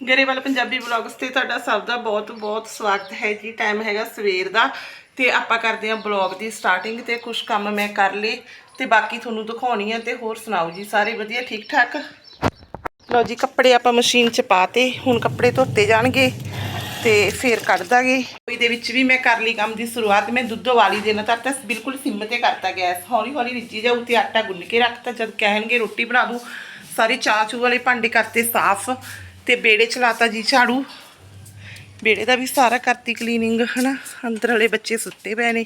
Grewal Punjabi vlogs ਤੇ ਤੁਹਾਡਾ ਸਭ ਦਾ ਬਹੁਤ ਬਹੁਤ ਸਵਾਗਤ ਹੈ ਜੀ। ਟਾਈਮ ਹੈਗਾ ਸਵੇਰ ਦਾ ਤੇ ਆਪਾਂ ਕਰਦੇ ਹਾਂ ਵਲੌਗ ਦੀ ਸਟਾਰਟਿੰਗ ਤੇ ਕੁਝ ਕੰਮ ਮੈਂ ਕਰ ਲਏ ਤੇ ਬਾਕੀ ਤੁਹਾਨੂੰ ਦਿਖਾਉਣੀ ਆ ਤੇ ਹੋਰ ਸੁਣਾਓ ਜੀ, ਸਾਰੇ ਵਧੀਆ ਠੀਕ ਠਾਕ ਲਓ ਜੀ, ਕੱਪੜੇ ਆਪਾਂ ਮਸ਼ੀਨ 'ਚ ਪਾਤੇ ਹੁਣ ਕੱਪੜੇ ਧੋਤੇ ਜਾਣਗੇ ਤੇ ਫੇਰ ਕੱਢ ਦਾਂਗੇ। ਇਹਦੇ ਵਿੱਚ ਵੀ ਮੈਂ ਕਰ ਲਈ ਕੰਮ ਦੀ ਸ਼ੁਰੂਆਤ, ਮੈਂ ਦੁੱਧ ਵਾਲੀ ਦੇਣਾ ਤਾਂ ਤਾਂ ਬਿਲਕੁਲ ਸਿੰਮ ਤੇ ਕਰਤਾ ਗੈਸ ਹੌਲੀ ਹੌਲੀ ਰਿੱਝੀ ਜਾਊ ਤੇ ਆਟਾ ਗੁੰਨ ਕੇ ਰੱਖਤਾ ਜਦ ਕਹਿਣਗੇ ਰੋਟੀ ਬਣਾ ਦੂੰ। ਸਾਰੇ ਚਾਹ ਚੂ ਵਾਲੇ ਭਾਂਡੇ ਕਰਤੇ ਸਾਫ਼। ਤੇ ਬੇੜੇ ਚਲਾਤਾ ਜੀ ਝਾੜੂ। ਬੇੜੇ ਦਾ ਵੀ ਸਾਰਾ ਕਰਤੀ ਕਲੀਨਿੰਗ ਹਨਾ? ਅੰਦਰ ਵਾਲੇ ਬੱਚੇ ਸੁੱਤੇ ਪਏ ਨੇ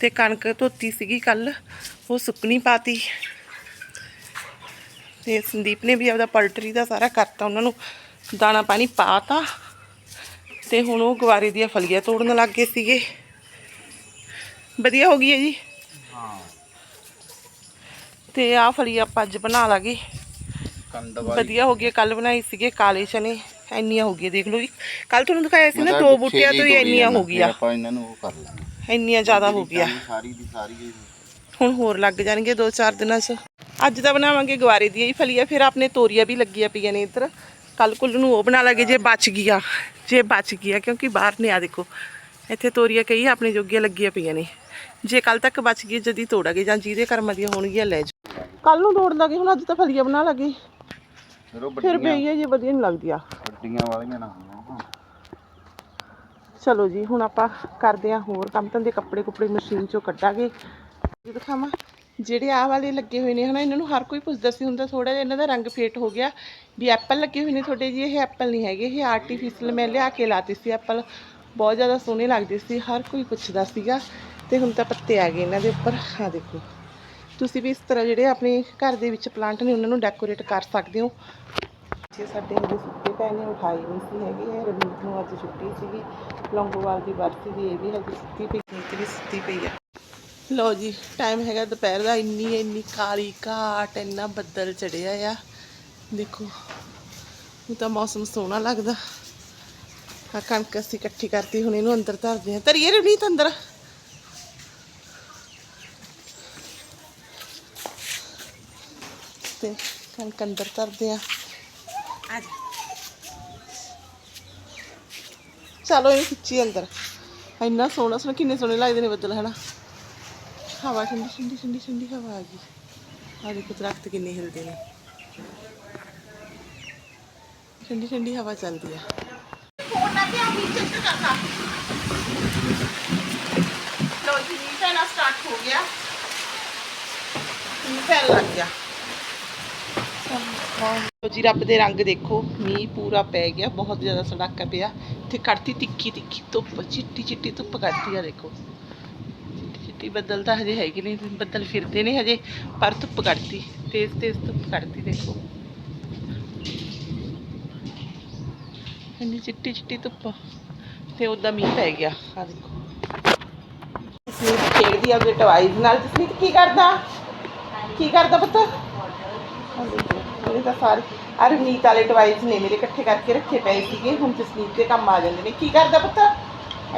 ਤੇ ਕਣਕ ਧੋਤੀ ਸੀਗੀ ਕੱਲ ਉਹ ਸੁੱਕਣੀ ਪਾਤੀ। ਤੇ ਸੰਦੀਪ ਨੇ ਵੀ ਆਪਦਾ ਪਲਟਰੀ ਦਾ ਸਾਰਾ ਕਰਤਾ ਉਹਨਾਂ ਨੂੰ ਦਾਣਾ ਪਾਣੀ ਪਾਤਾ। ਤੇ ਹੁਣ ਉਹ ਗਵਾਰੇ ਦੀਆਂ ਫਲੀਆਂ ਤੋੜਨ ਲੱਗ ਗਏ ਸੀਗੇ। ਵਧੀਆ ਹੋ ਗਈ ਹੈ ਜੀ? ਤੇ ਆਹ ਫਲੀ ਆਪਾਂ ਅੱਜ ਬਣਾ ਲਾਂਗੇ। ਵਧੀਆ ਹੋ ਗਈ ਕੱਲ ਬਣਾਈ ਸੀਗੇ ਕਾਲੇ ਚਨੇ ਇੰਨੀਆਂ ਹੋ ਗਈਆਂ ਦੇਖ ਲਓ ਜੀ। ਕੱਲ ਤੁਹਾਨੂੰ ਦਿਖਾਇਆ ਸੀ ਨਾ ਦੋ ਬੂਟਿਆਂ ਤੋਂ ਹੀ ਇੰਨੀਆਂ ਹੋ ਗਈਆਂ। ਆਪਾਂ ਇਹਨਾਂ ਨੂੰ ਉਹ ਕਰ ਲਾਂਗੇ ਇੰਨੀਆਂ ਜ਼ਿਆਦਾ ਹੋ ਗਈਆਂ। ਸਾਰੀ ਦੀ ਸਾਰੀ ਹੁਣ ਹੋਰ ਲੱਗ ਜਾਣਗੇ 2-4 ਦਿਨਾਂ 'ਚ। ਅੱਜ ਤਾਂ ਬਣਾਵਾਂਗੇ ਗਵਾਰੇ ਦੀਆਂ ਹੀ ਫਲੀਆਂ ਫਿਰ ਆਪਣੇ ਤੋਰੀਆਂ ਵੀ ਲੱਗੀਆਂ ਪਈਆਂ ਨੇ ਇੱਧਰ। ਕੱਲ ਕੁੱਲ ਨੂੰ ਉਹ ਬਣਾ ਲਾਂਗੇ ਜੇ ਬਚ ਗਿਆ ਜੇ ਬਚ ਗਿਆ ਕਿਉਂਕਿ ਬਾਹਰ ਨੇ ਆ ਦੇਖੋ। ਇੱਥੇ ਤੋਰੀਆਂ ਕਈ ਆਪਣੇ ਜੋਗੀਆਂ ਲੱਗੀਆਂ ਪਈਆਂ ਨੇ। ਜੇ ਕੱਲ ਤੱਕ ਬਚ ਗਈ ਜਦੀ ਤੋੜਾਂਗੇ ਜਾਂ ਜਿਹਦੇ ਕਰਮਾਂ ਦੀਆਂ ਹੋਣਗੀਆਂ ਲੈ ਜਾ ਕੱਲ ਨੂੰ ਤੋੜ ਲਾਂਗੇ ਹੁਣ ਅੱਜ ਤਾਂ ਫਲੀਆਂ ਬਣਾ ਲਾਂਗੇ। ਫਿਰ ਉਹ ਫਿਰ ਬਈਏ ਜੇ ਵਧੀਆ ਨਹੀਂ ਲੱਗਦੀਆਂ। ਵੱਡੀਆਂ ਵਾਲੀਆਂ ਨਾ ਹੋਣ। ਚਲੋ ਜੀ ਹੁਣ ਆਪਾਂ ਕਰਦੇ ਹਾਂ ਹੋਰ ਕੰਮ। ਧੰਦੇ ਕੱਪੜੇ ਕੁਪੜੇ ਮਸ਼ੀਨ ਚੋਂ ਕੱਢਾਂਗੇ। ਜੀ ਦਿਖਾਵਾਂ। ਜਿਹੜੇ ਆਹ ਵਾਲੇ ਲੱਗੇ ਹੋਏ ਨੇ ਹਨਾ ਇਹਨਾਂ ਨੂੰ ਹਰ ਕੋਈ ਪੁੱਛਦਾ ਸੀ ਹੁੰਦਾ ਥੋੜਾ ਜਿਹਾ ਇਹਨਾਂ ਦਾ ਰੰਗ ਫੇਟ ਹੋ ਗਿਆ। ਵੀ ਐਪਲ ਲੱਗੇ ਹੋਏ ਨੇ ਤੁਹਾਡੇ ਜੀ ਇਹ ਐਪਲ ਨਹੀਂ ਹੈਗੇ ਇਹ ਆਰਟੀਫੀਸ਼ੀਅਲ ਮੈਂ ਲਿਆ ਕੇ ਲਾਤੇ ਸੀ ਐਪਲ। ਬਹੁਤ ਜ਼ਿਆਦਾ ਸੋਹਣੇ ਲੱਗਦੇ ਸੀ ਹਰ ਕੋਈ ਪੁੱਛਦਾ ਸੀਗਾ। ਤੇ ਹੁਣ ਤਾਂ ਪੱਤੇ ਆ ਗਏ ਇਹਨਾਂ ਦੇ ਉੱਪਰ। ਆ ਦੇਖੋ। ਤੁਸੀਂ ਵੀ ਇਸ ਤਰ੍ਹਾਂ ਜਿਹੜੇ ਆਪਣੇ ਘਰ ਦੇ ਵਿੱਚ ਪਲਾਂਟ ਨੇ, ਉਹਨਾਂ ਨੂੰ ਡੈਕੋਰੇਟ ਕਰ ਸਕਦੇ ਹੋ। ਜੇ, ਸਾਡੇ ਹਜੇ ਸੁੱਤੇ ਪਏ ਨੇ ਉਠਾਈ ਨਹੀਂ ਸੀ ਹੈਗੀ। ਇਹ ਰਵਨੀਤ ਨੂੰ ਅੱਜ ਛੁੱਟੀ ਸੀਗੀ। ਲੌਂਗੋਵਾਲ ਦੀ ਬਰਸੀ ਦੀ ਇਹ ਵੀ ਹਜੇ ਸੁੱਤੀ ਪਈ ਨੀਤ ਵੀ ਸੁੱਤੀ ਪਈ ਆ। ਲਓ ਜੀ ਟਾਈਮ ਹੈਗਾ ਦੁਪਹਿਰ ਦਾ। ਇੰਨੀ ਇੰਨੀ ਕਾਲੀ ਘਾਟ, ਇੰਨਾ ਬੱਦਲ ਚੜਿਆ ਆ। ਦੇਖੋ ਉਹ ਤਾਂ ਮੌਸਮ ਸੋਹਣਾ ਲੱਗਦਾ। ਆ ਕਣਕ ਅਸੀਂ ਇਕੱਠੀ ਕਰਤੀ, ਹੁਣ ਇਹਨੂੰ ਅੰਦਰ ਧਰਦੇ ਆ ਧਰੀਏ ਰਵਨੀਤ ਅੰਦਰ। ਤੇ ਕਣਕ ਅੰਦਰ ਧਰਦੇ ਆ। ਆ ਜਾ। ਚਲੋ ਇਹ ਖਿੱਚੀ ਅੰਦਰ। ਇੰਨਾ ਸੋਹਣਾ ਸੋਹਣਾ ਕਿੰਨੇ ਸੋਹਣੇ ਲੱਗਦੇ ਨੇ ਬੱਦਲ ਹਨਾ? ਹਵਾ ਠੰਡੀ ਠੰਡੀ ਠੰਡੀ ਠੰਡੀ ਹਵਾ ਆ ਗਈ। ਆ ਦੇਖੋ ਦਰਖਤ ਕਿੰਨੇ ਹਿਲਦੇ ਨੇ। ਠੰਡੀ ਠੰਡੀ ਹਵਾ ਚੱਲਦੀ ਆ। ਲੋ। ਜੀ ਮੀਂਹ ਪੈਣਾ ਸਟਾਰਟ ਹੋ ਗਿਆ। ਮੀਂਹ ਪੈਣ ਲੱਗ ਗਿਆ। ਲਓ ਜੀ, ਰੱਬ ਦੇ ਰੰਗ ਦੇਖੋ। ਮੀਂਹ ਪੂਰਾ ਪੈ ਗਿਆ, ਬਹੁਤ ਜ਼ਿਆਦਾ ਸੜਾਕਾ ਪਿਆ। ਤੇ ਕੱਢਤੀ, ਤਿੱਖੀ ਤਿੱਖੀ ਧੁੱਪ, ਚਿੱਟੀ ਚਿੱਟੀ ਧੁੱਪ ਕੱਢਤੀ ਆ, ਦੇਖੋ। ਚਿੱਟੀ ਬੱਦਲ ਤਾਂ ਹਜੇ ਹੈਗੇ ਨਹੀਂ, ਬੱਦਲ ਫਿਰਦੇ ਨੇ ਹਜੇ, ਪਰ ਧੁੱਪ ਕੱਢਤੀ, ਤੇਜ਼ ਤੇਜ਼ ਧੁੱਪ ਕੱਢਤੀ, ਦੇਖੋ। ਇੰਨੀ ਚਿੱਟੀ ਚਿੱਟੀ ਧੁੱਪ, ਤੇ ਉਹਦਾ ਮੀਂਹ ਪੈ ਗਿਆ, ਆ ਦੇਖੋ। ਖੇਡਦੀ ਆ ਉਹਦੇ ਟਵਾਈਜ਼ ਨਾਲ। ਜਸਮੀਤ, ਕੀ ਕਰਦਾ? ਕੀ ਕਰਦਾ ਪੁੱਤ? ਆਹ ਦੇਖੋ, ਇਹ ਤਾਂ ਸਾਰੇ ਆ ਰਵਨੀਤ ਵਾਲੇ ਟਵਾਈਜ਼ ਨੇ ਮੇਰੇ ਇਕੱਠੇ ਕਰਕੇ ਰੱਖੇ ਪਏ ਸੀਗੇ। ਹੁਣ ਜਸਮੀਤ ਦੇ ਕੰਮ ਆ ਜਾਂਦੇ ਨੇ। ਕੀ ਕਰਦਾ ਪੁੱਤ?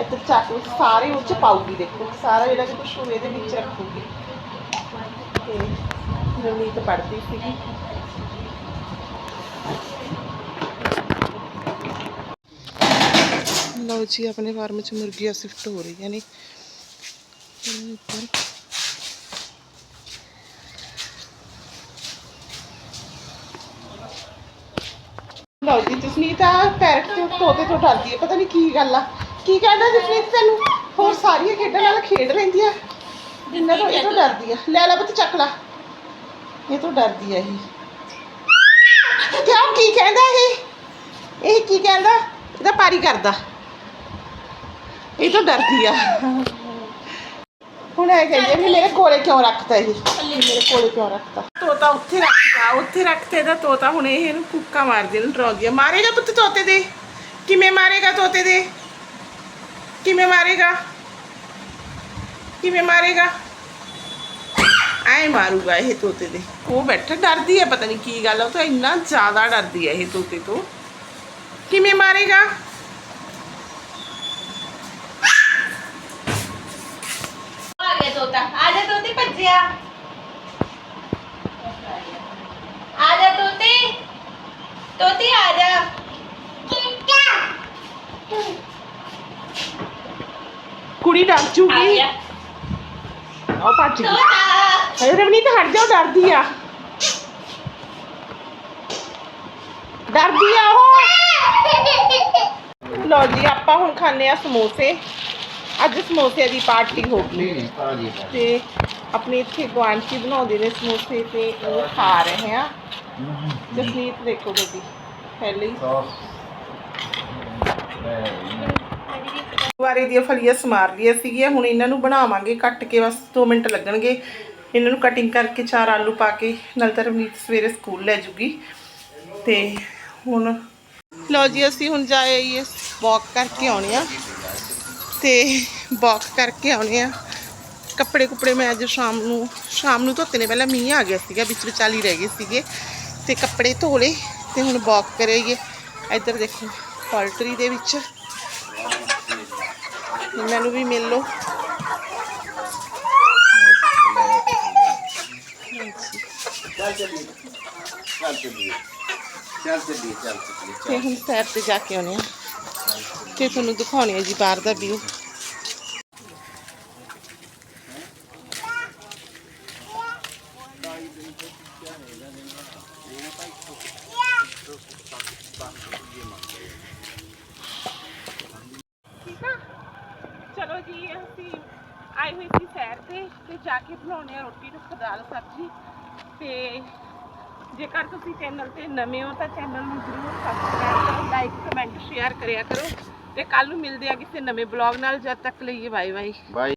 ਇੱਧਰ ਚਾਕੂ ਸਾਰੇ ਉਹ ਚ ਪਾਉਗੀ ਦੇਖੋ। ਸਾਰਾ ਜਿਹੜਾ ਕਿ ਕੁਝ ਹੋਵੇ ਇਹਦੇ ਵਿੱਚ ਰੱਖੂਗੀ। ਤੇ ਰਵਨੀਤ ਪੜ੍ਹਦੀ ਸੀਗੀ। ਲਓ ਜੀ ਆਪਣੇ ਫਾਰਮ ਚ ਮੁਰਗੀਆਂ ਸ਼ਿਫਟ ਹੋ ਰਹੀਆਂ ਨੇ। ਇਹਦੇ ਲਓ ਜੀ ਜਸਮੀਤ ਆ ਪੈਰਟ ਤੇ ਤੋਤੇ ਤੋਂ ਡਰਦੀ ਹੈ ਪਤਾ ਨਹੀਂ ਕੀ ਗੱਲ ਆ। ਕੀ ਕਹਿੰਦਾ ਜਸਮੀਤ ਤੈਨੂੰ? ਹੋਰ ਸਾਰੀਆਂ ਖੇਡਾਂ ਨਾਲ ਖੇਡ ਲੈਂਦੀ ਆ? ਇਹਨਾਂ ਤੋਂ ਇਹ ਤੋਂ ਡਰਦੀ ਆ। ਲੈ ਲੈ ਪੁੱਤ, ਚੱਕ ਲਾ। ਇਹ ਤੋਂ ਡਰਦੀ ਆ ਇਹ। ਕਿਉਂ? ਕੀ ਕਹਿੰਦਾ ਇਹ? ਇਹ ਕੀ ਕਹਿੰਦਾ? ਇਹਦਾ ਪਾਰੀ ਕਰਦਾ। ਇਹ ਤਾਂ ਡਰਦੀ ਆ। ਹੁਣ ਇਹ ਕਹਿੰਦੇ ਵੀ ਮੇਰੇ ਕੋਲੇ ਕਿਉਂ ਰੱਖਤਾ ਇਹ? ਮੇਰੇ ਕੋਲੇ ਕਿਉਂ ਰੱਖਤਾ? ਤੋਤਾ ਉੱਥੇ ਰੱਖਤਾ ਉੱਥੇ ਰੱਖਤੇ ਦਾ ਤੋਤਾ ਹੁਣ ਇਹ ਇਹਨੂੰ ਕੁੱਕਾ ਮਾਰਦੀ ਇਹਨੂੰ ਡਰਾਉਂਦੀ ਆ ਮਾਰੇਗਾ ਪੁੱਤ ਤੋਤੇ ਦੇ? ਕਿਵੇਂ ਮਾਰੇਗਾ ਤੋਤੇ ਦੇ? ਕਿਵੇਂ ਮਾਰੇਗਾ? ਕਿਵੇਂ ਮਾਰੇਗਾ? ਐ ਮਾਰੂਗਾ ਇਹ ਤੋਤੇ ਦੇ। ਉਹ ਬੈਠਾ, ਡਰਦੀ ਹੈ ਪਤਾ ਨਹੀਂ ਕੀ ਗੱਲ ਆ, ਉਹ ਤਾਂ ਇੰਨਾ ਜ਼ਿਆਦਾ ਡਰਦੀ ਹੈ ਇਹ ਤੋਤੇ ਤੋਂ। ਕਿਵੇਂ ਮਾਰੇਗਾ? ਆ ਗਿਆ ਤੋਤਾ, ਆ ਜਾ ਤੋਤੇ, ਭੱਜਿਆ। तोती आ जा। कुड़ी डर चुकी आओ पाची अरे रवनी तो हट जाओ डर दिया। डर दिया हो लो जी आप हम खाने समोसे। अज समोसे की पार्टी हो गई। अपने इतने गुआंढ़ी बना समोसे खा रहे हैं। ਜਸਨੀਤ, ਦੇਖੋ ਬੇਬੀ ਪਹਿਲੇ ਹੀ। ਵਾਰੀ ਦੀਆਂ ਫਲੀਆਂ ਸਮਾਰ ਲਈਆਂ ਸੀਗੀਆਂ, ਹੁਣ ਇਹਨਾਂ ਨੂੰ ਬਣਾਵਾਂਗੇ ਕੱਟ ਕੇ, ਬਸ 2 ਮਿੰਟ ਲੱਗਣਗੇ। ਇਹਨਾਂ ਨੂੰ ਕਟਿੰਗ ਕਰਕੇ ਚਾਰ ਆਲੂ ਪਾ ਕੇ, ਨਾਲ ਤਾਂ ਰਵਨੀਤ ਸਵੇਰੇ ਸਕੂਲ ਲੈ ਜੂਗੀ। ਤੇ ਹੁਣ ਲਓ ਜੀ, ਅਸੀਂ ਹੁਣ ਜਾਏ ਵਾਕ ਕਰਕੇ ਆਉਣੇ ਆ। ਤੇ ਵਾਕ ਕਰਕੇ ਆਉਣੇ ਆ। ਕੱਪੜੇ ਕੁਪੜੇ ਮੈਂ ਅੱਜ ਸ਼ਾਮ ਨੂੰ ਸ਼ਾਮ ਨੂੰ ਧੋਤੇ ਨੇ, ਪਹਿਲਾਂ ਮੀਂਹ ਆ ਗਿਆ ਸੀਗਾ, ਵਿੱਚ ਵਿਚਾਲੀ ਰਹਿ ਗਏ ਸੀਗੇ। ਤੇ ਕੱਪੜੇ ਧੋ ਲਏ ਤੇ ਹੁਣ ਵਾਕ ਕਰੇਗੇ ਇੱਧਰ ਦੇਖੋ ਪੋਲਟਰੀ ਦੇ ਵਿੱਚ। ਇਹਨਾਂ ਨੂੰ ਵੀ ਮਿਲ ਲਓ। ਚੱਲ ਚੱਲੀਏ ਚੱਲ ਚੱਲੀਏ ਚੱਲ ਚੱਲੀਏ ਚੱਲ ਚੱਲੀਏ ਤੇ ਹੁਣ ਸੈਰ ਤੇ ਜਾ ਕੇ ਆਉਣੇ ਆ ਤੇ ਤੁਹਾਨੂੰ ਦਿਖਾਉਣੇ ਆ ਜੀ ਬਾਹਰ ਦਾ ਵਿਊ ਠੀਕ ਆ ਚਲੋ ਜੀ, ਅਸੀਂ ਆਏ ਹੋਏ ਸੀ ਸੈਰ ਤੇ ਤੇ ਜਾ ਕੇ ਬਣਾਉਣੇ ਆ ਰੋਟੀ ਤੇ ਦਾਲ ਸਬਜ਼ੀ। ਤੇ ਜੇਕਰ ਤੁਸੀਂ ਚੈਨਲ ਤੇ ਨਵੇਂ ਹੋ ਤਾਂ ਚੈਨਲ ਨੂੰ ਜ਼ਰੂਰ ਸਬਸਕ੍ਰਾਈਬ ਕਰੋ ਲਾਈਕ ਕਮੈਂਟ ਸ਼ੇਅਰ ਕਰਿਆ ਕਰੋ। ਤੇ ਕੱਲ ਨੂੰ ਮਿਲਦੇ ਆ ਕਿਸੇ ਨਵੇਂ ਬਲੌਗ ਨਾਲ। ਜਦ ਤੱਕ ਲਈ ਬਾਏ ਬਾਏ ਬਾਈ